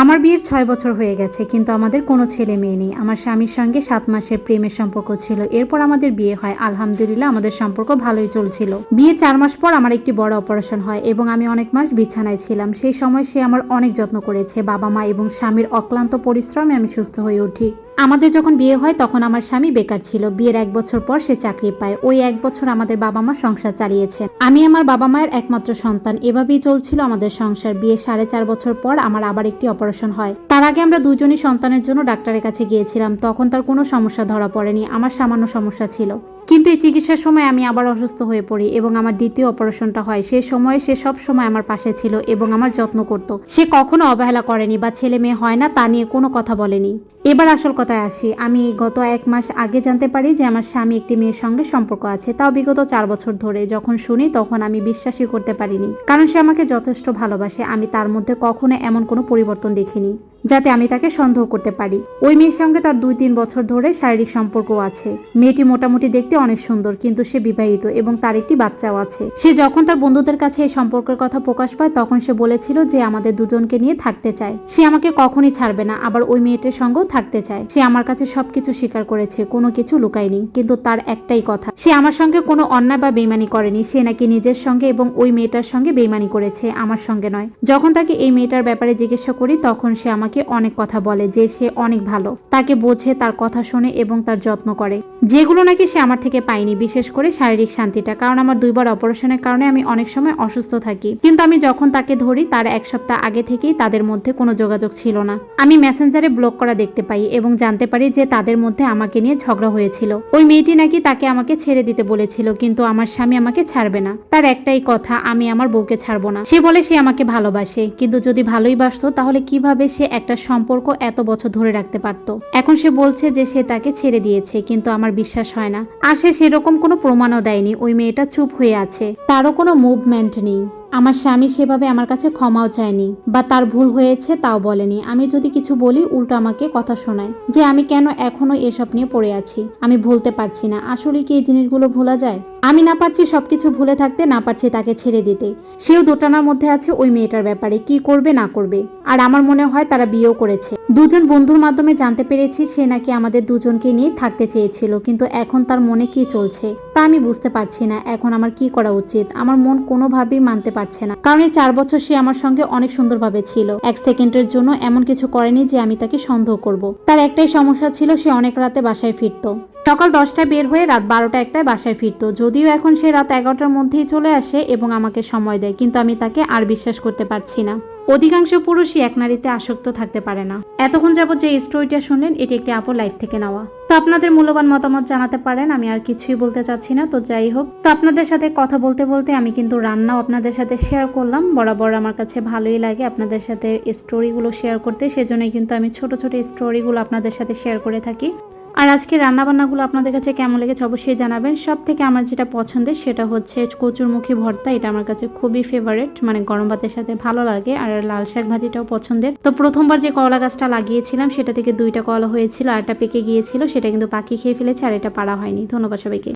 আমার বিয়ের ছয় বছর হয়ে গেছে, কিন্তু আমাদের কোনো ছেলে মেয়ে নেই। আমার স্বামীর সঙ্গে সাত মাসের প্রেমের সম্পর্ক ছিল। এরপর আমাদের বিয়ে হয়। আলহামদুলিল্লাহ, আমাদের সম্পর্ক ভালোই চলছিল। বিয়ে চার মাস পর আমার একটি বড় অপারেশন হয় এবং আমি অনেক মাস বিছানায় ছিলাম। সেই সময় সে আমার অনেক যত্ন করেছে। বাবা মা এবং স্বামীর অক্লান্ত পরিশ্রমে আমি সুস্থ হয়ে উঠি। আমাদের যখন বিয়ে হয়, তখন আমার স্বামী বেকার ছিল। বিয়ের এক বছর পর সে চাকরি পায়। ওই এক বছর আমাদের বাবা মা সংসার চালিয়েছেন। আমি আমার বাবা মায়ের একমাত্র সন্তান। এভাবেই চলছিল আমাদের সংসার। বিয়ে সাড়ে চার বছর পর আমার আবার একটি অপারেশন হয়। তার আগে আমরা দুজনই সন্তানের জন্য ডাক্তারের কাছে গিয়েছিলাম, তখন তার কোনো সমস্যা ধরা পড়েনি, আমার সামান্য সমস্যা ছিল। কিন্তু এই চিকিৎসার সময় আমি আবার অসুস্থ হয়ে পড়ি এবং আমার দ্বিতীয় অপারেশনটা হয়। সে সময় সে সব সময় আমার পাশে ছিল এবং আমার যত্ন করত। সে কখনো অবহেলা করেনি বা ছেলে মেয়ে হয় না তা নিয়ে কোনো কথা বলেনি। এবার আসল কথায় আসি। আমি গত এক মাস আগে জানতে পারি যে আমার স্বামী একটি মেয়ের সঙ্গে সম্পর্ক আছে। তাও বিগত চার বছর ধরে যখন শুনি তখন আমি বিশ্বাসই করতে পারিনি। কারণ সে আমাকে যথেষ্ট ভালোবাসে। আমি তার মধ্যে কখনো এমন কোনো পরিবর্তন দেখিনি। যাতে আমি তাকে সন্দেহ করতে পারি। ওই মেয়ের সঙ্গে তার দুই তিন বছর ধরে শারীরিক সম্পর্ক আছে। মেয়েটি মোটামুটি দেখতে অনেক সুন্দর, কিন্তু সে বিবাহিত এবং তার একটি বাচ্চাও আছে। সে যখন তার বন্ধুদের কাছে এই সম্পর্কের কথা প্রকাশ পায়, তখন সে বলেছিল যে আমাদের দুজনকে নিয়ে থাকতে চায়। সে আমাকে কখনই ছাড়বে না, আবার ওই মেয়েটির সঙ্গেও থাকতে চায়। সে আমার কাছে সবকিছু স্বীকার করেছে, কোনো কিছু লুকায়নি, কিন্তু তার একটাই কথা, সে আমার সঙ্গে কোনো অন্যায় বা বেইমানি করেনি, সে নাকি নিজের সঙ্গে এবং ওই মেয়েটার সঙ্গে বেইমানি করেছে, আমার সঙ্গে নয়। যখন তাকে এই মেয়েটার ব্যাপারে জিজ্ঞাসা করি, তখন সে আমাকে অনেক কথা বলে যে সে অনেক ভালো। তাকে বোঝে, তার কথা শোনে এবং তার যত্ন করে। যেগুলো নাকি সে আমার থেকে পায়নি, বিশেষ করে শারীরিক শান্তিটা। কারণ আমার দুইবার অপারেশনের কারণে আমি অনেক সময় অসুস্থ থাকি। কিন্তু আমি যখন তাকে ধরি, তার এক সপ্তাহ আগে থেকেই তাদের মধ্যে কোনো যোগাযোগ ছিল না। আমি মেসেঞ্জারে ব্লক করা দেখতে পাই এবং জানতে পারি যে তাদের মধ্যে আমাকে নিয়ে ঝগড়া হয়েছিল। ওই মেয়েটি নাকি তাকে আমাকে ছেড়ে দিতে বলেছিল, কিন্তু আমার স্বামী আমাকে ছাড়বে না। তার একটাই কথা, আমি আমার বউকে ছাড়বো না। সে বলে সে আমাকে ভালোবাসে, কিন্তু যদি ভালোই বাসতো, তাহলে কীভাবে সে একটা সম্পর্ক এত বছর ধরে রাখতে পারত। এখন সে বলছে যে সে তাকে ছেড়ে দিয়েছে, কিন্তু আমার বিশ্বাস হয় না। আর সে সেরকম কোনো প্রমাণও দেয়নি, ওই মেয়েটা চুপ হয়ে আছে। তারও কোনো মুভমেন্ট নেই। আমার স্বামী সেভাবে আমার কাছে ক্ষমাও চায়নি বা তার ভুল হয়েছে তাও বলেনি। আমি যদি কিছু বলি, উল্টো আমাকে কথা শোনায় যে আমি কেন এখনও এসব নিয়ে পড়ে আছি। আমি ভুলতে পারছি না। আসলে কি এই জিনিসগুলো ভোলা যায়? আমি না পারছি সবকিছু ভুলে থাকতে, না পারছি তাকে ছেড়ে দিতে। সেও দোটানার মধ্যে আছে ওই মেয়েটার ব্যাপারে। কি করবে, না করবে? আর আমার মনে হয় তারা বিয়েও করেছে। দুজন বন্ধুর মাধ্যমে জানতে পেরেছি সে নাকি আমাদের দুজনকে নিয়ে থাকতে চেয়েছিল, কিন্তু এখন তার মনে কি চলছে তা আমি বুঝতে পারছি না। এখন আমার কি করা উচিত? আমার মন কোনোভাবেই মানতে পারছে না। কারণ এই চার বছর সে আমার সঙ্গে অনেক সুন্দরভাবে ছিল। এক সেকেন্ডের জন্য এমন কিছু করেনি যে আমি তাকে সন্দেহ করব। তার একটাই সমস্যা ছিল সে অনেক রাতে বাসায় ফিরতো। সকাল দশটায় বের হয়ে রাত বারোটা একটায় বাসায় ফিরতো। যদিও এখন সে রাত এগারোটার মধ্যেই চলে আসে এবং আমাকে সময় দেয়, কিন্তু আমি তাকে আর বিশ্বাস করতে পারছি না। অধিকাংশ পুরুষই এক নারীতে আসক্ত থাকতে পারে না। এতক্ষণ যাবত যে স্টোরিটা শুনলেন, এটি একটি আপর লাইফ থেকে নেওয়া। তো আপনাদের মূল্যবান মতামত জানাতে পারেন, আমি আর কিছুই বলতে চাচ্ছি না। তো যাই হোক, তো আপনাদের সাথে কথা বলতে বলতে আমি কিন্তু রান্নাও আপনাদের সাথে শেয়ার করলাম। বরাবর আমার কাছে ভালোই লাগে আপনাদের সাথে স্টোরিগুলো শেয়ার করতে, সেজন্যই কিন্তু আমি ছোট ছোট স্টোরিগুলো আপনাদের সাথে শেয়ার করে থাকি। আর আজকে রান্নাবান্নাগুলো আপনাদের কাছে কেমন লেগেছে অবশ্যই জানাবেন। সব থেকে আমার যেটা পছন্দের সেটা হচ্ছে কচুরমুখী ভর্তা, এটা আমার কাছে খুবই ফেভারেট মানে গরম ভাতের সাথে ভালো লাগে আর লাল শাক ভাজিটাও পছন্দের। তো প্রথমবার যে কলা গাছটা লাগিয়েছিলাম সেটা থেকে দুইটা কলা হয়েছিল আরটা পেকে গিয়েছিল, সেটা কিন্তু পাখি খেয়ে ফেলেছে আর এটা পাড়া হয়নি। ধন্যবাদ সবাইকে।